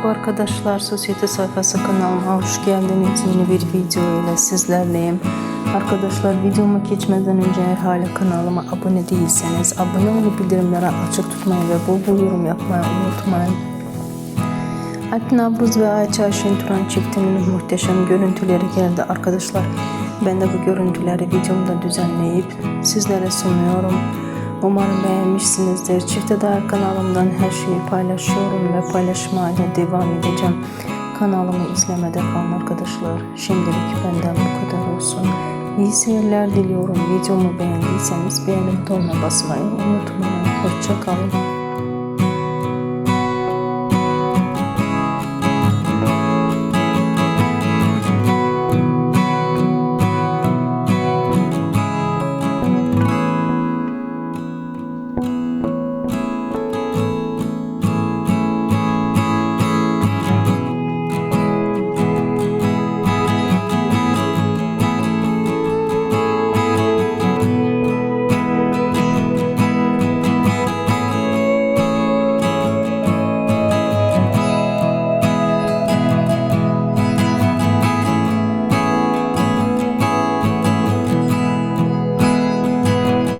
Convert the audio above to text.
Merhaba arkadaşlar, Sosyete Sayfası kanalıma hoş geldiniz. Yeni bir video ile sizlerleyim. Arkadaşlar videoma geçmeden önce eğer hala kanalıma abone değilseniz abone olup bildirimleri açık tutmayı ve bol bol yorum yapmayı unutmayın. Alp Navruz ve Ayça Ayşen Turan çiftinin muhteşem görüntüleri geldi arkadaşlar. Ben de bu görüntüleri videomda düzenleyip sizlere sunuyorum. Umarım beğenmişsinizdir. Çifte Dair kanalımdan her şeyi paylaşıyorum ve paylaşmaya devam edeceğim. Kanalımı izlemede kalın arkadaşlar. Şimdilik benden bu kadar olsun. İyi seyirler diliyorum. Videomu beğendiyseniz beğeni butonuna basmayı unutmayın. Hoşça kalın.